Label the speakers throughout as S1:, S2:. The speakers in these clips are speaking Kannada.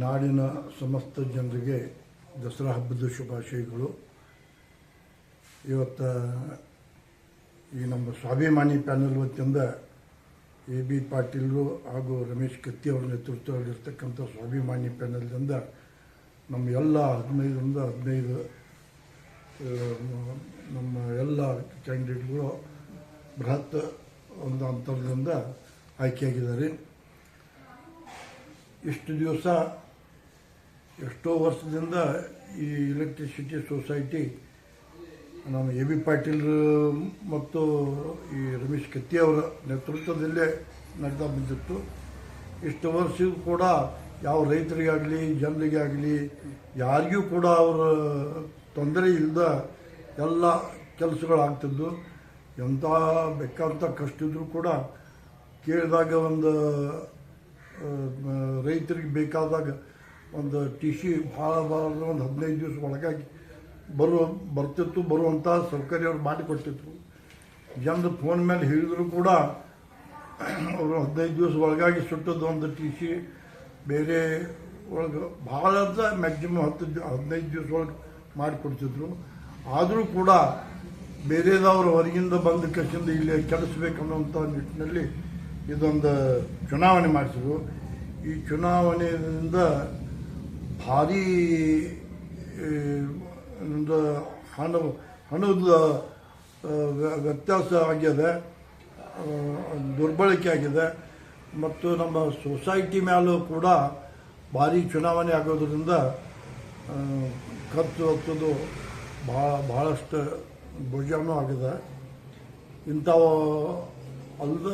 S1: ನಾಡಿನ ಸಮಸ್ತ ಜನರಿಗೆ ದಸರಾ ಹಬ್ಬದ ಶುಭಾಶಯಗಳು. ಇವತ್ತು ಈ ನಮ್ಮ ಸ್ವಾಭಿಮಾನಿ ಪ್ಯಾನೆಲ್ ವತಿಯಿಂದ ಎ ಬಿ ಪಾಟೀಲ್ರು ಹಾಗೂ ರಮೇಶ್ ಕತ್ತಿ ಅವರ ನೇತೃತ್ವದಲ್ಲಿರ್ತಕ್ಕಂಥ ಸ್ವಾಭಿಮಾನಿ ಪ್ಯಾನೆಲ್ನಿಂದ ನಮ್ಮ ಎಲ್ಲ ಹದಿನೈದರಿಂದ ಹದಿನೈದು ನಮ್ಮ ಎಲ್ಲ ಕ್ಯಾಂಡಿಡೇಟ್ಗಳು ಬೃಹತ್ ಒಂದು ಅಂತರದಿಂದ ಆಯ್ಕೆಯಾಗಿದ್ದಾರೆ. ಇಷ್ಟು ದಿವಸ, ಎಷ್ಟೋ ವರ್ಷದಿಂದ ಈ ಎಲೆಕ್ಟ್ರಿಸಿಟಿ ಸೊಸೈಟಿ ನಮ್ಮ ಎ ಬಿ ಪಾಟೀಲ್ ಮತ್ತು ಈ ರಮೇಶ್ ಕತ್ತಿ ಅವರ ನೇತೃತ್ವದಲ್ಲೇ ನಡೆದ ಬಂದಿತ್ತು. ಇಷ್ಟು ವರ್ಷ ಕೂಡ ಯಾವ ರೈತರಿಗಾಗಲಿ ಜನರಿಗೆ ಆಗಲಿ ಯಾರಿಗೂ ಕೂಡ ಅವರ ತೊಂದರೆ ಇಲ್ಲದ ಎಲ್ಲ ಕೆಲಸಗಳಾಗ್ತಿದ್ದು. ಎಂಥ ಬೇಕಾದಂಥ ಕಷ್ಟ ಇದ್ದರೂ ಕೂಡ ಕೇಳಿದಾಗ ಒಂದು ರೈತರಿಗೆ ಬೇಕಾದಾಗ ಒಂದು ಟಿ ಸಿ ಭಾಳ ಭಾಳ ಒಂದು ಹದಿನೈದು ದಿವಸ ಒಳಗಾಗಿ ಬರುವ, ಬರ್ತಿತ್ತು ಬರುವಂಥ ಸೌಕರ್ಯ ಅವ್ರು ಮಾಡಿಕೊಡ್ತಿತ್ತು ಜನರು ಫೋನ್ ಮೇಲೆ ಹೇಳಿದ್ರು ಕೂಡ ಅವರು ಹದಿನೈದು ದಿವಸ ಒಳಗಾಗಿ ಸುಟ್ಟದ್ದು ಒಂದು ಟಿ ಸಿ ಬೇರೆ ಒಳಗೆ ಭಾಳ ಅಂತ ಮ್ಯಾಕ್ಸಿಮಮ್ ಹತ್ತು ಹದಿನೈದು ದಿವಸ ಒಳಗೆ ಮಾಡಿಕೊಡ್ತಿದ್ರು ಆದರೂ ಕೂಡ ಬೇರೆದವರು ಹೊರಗಿಂದ ಬಂದ ಕಸಿಂದ ಇಲ್ಲಿ ಕೆಲಸಬೇಕನ್ನುವಂಥ ನಿಟ್ಟಿನಲ್ಲಿ ಇದೊಂದು ಚುನಾವಣೆ ಮಾಡಿಸಿದ್ರು. ಈ ಚುನಾವಣೆಯಿಂದ ಭಾರಿ ಹಣ ಹಣದ ವ್ಯತ್ಯಾಸ ಆಗಿದೆ. ದುರ್ಬಳಕೆ ಆಗಿದೆ. ಮತ್ತು ನಮ್ಮ ಸೊಸೈಟಿ ಮೇಲೂ ಕೂಡ ಭಾರಿ ಚುನಾವಣೆ ಆಗೋದ್ರಿಂದ ಖರ್ಚು ಹಚ್ಚೋದು ಭಾಳ ಭಾಳಷ್ಟು ಭುಜನೂ ಆಗಿದೆ. ಇಂಥವು ಅಲ್ಲದ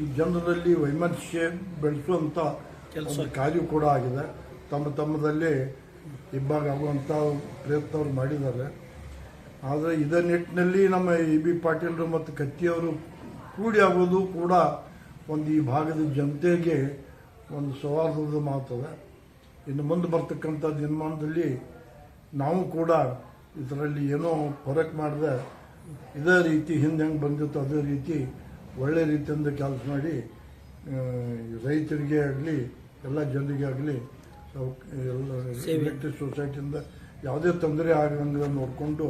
S1: ಈ ಜನರಲ್ಲಿ ವೈಮನಸ್ಯ ಬೆಳೆಸುವಂಥ ಕೆಲಸ. ಕಾರ್ಯ ಕೂಡ ಆಗಿದೆ. ತಮ್ಮ ತಮ್ಮದಲ್ಲಿ ಇಬ್ಬಾಗ ಆಗುವಂಥ ಪ್ರಯತ್ನ ಅವ್ರು ಮಾಡಿದ್ದಾರೆ. ಆದರೆ ಇದೇ ನಿಟ್ಟಿನಲ್ಲಿ ನಮ್ಮ ಎ ಬಿ ಪಾಟೀಲರು ಮತ್ತು ಕತ್ತಿಯವರು ಕೂಡಿ ಆಗೋದು ಕೂಡ ಒಂದು ಈ ಭಾಗದ ಜನತೆಗೆ ಒಂದು ಸೌಹಾರ್ದದ ಮಾತದ. ಇನ್ನು ಮುಂದೆ ಬರ್ತಕ್ಕಂಥ ದಿನಮಾನದಲ್ಲಿ ನಾವು ಕೂಡ ಇದರಲ್ಲಿ ಏನೋ ಫರಕ್ ಮಾಡಿದೆ ಇದೇ ರೀತಿ ಹಿಂದೆ ಹೆಂಗೆ ಬಂದಿತ್ತು ಅದೇ ರೀತಿ ಒಳ್ಳೆ ರೀತಿಯಿಂದ ಕೆಲಸ ಮಾಡಿ ರೈತರಿಗೆ ಆಗಲಿ ಎಲ್ಲ ಜನರಿಗೆ ಆಗಲಿ ಎಲ್ಲ ಎಲೆಕ್ಟ್ರಿಕ್ ಸೊಸೈಟಿಯಿಂದ ಯಾವುದೇ ತೊಂದರೆ ಆಗದಂಗೆ ನೋಡಿಕೊಂಡು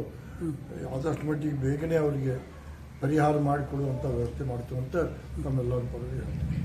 S1: ಆದಷ್ಟು ಮಟ್ಟಿಗೆ ಬೇಗನೆ ಅವರಿಗೆ ಪರಿಹಾರ ಮಾಡಿಕೊಡುವಂಥ ವ್ಯವಸ್ಥೆ ಮಾಡ್ತೀವಂತ ಅಂತ ನಮ್ಮೆಲ್ಲರ ಪರವಾಗಿ ಹೇಳ್ತೀನಿ.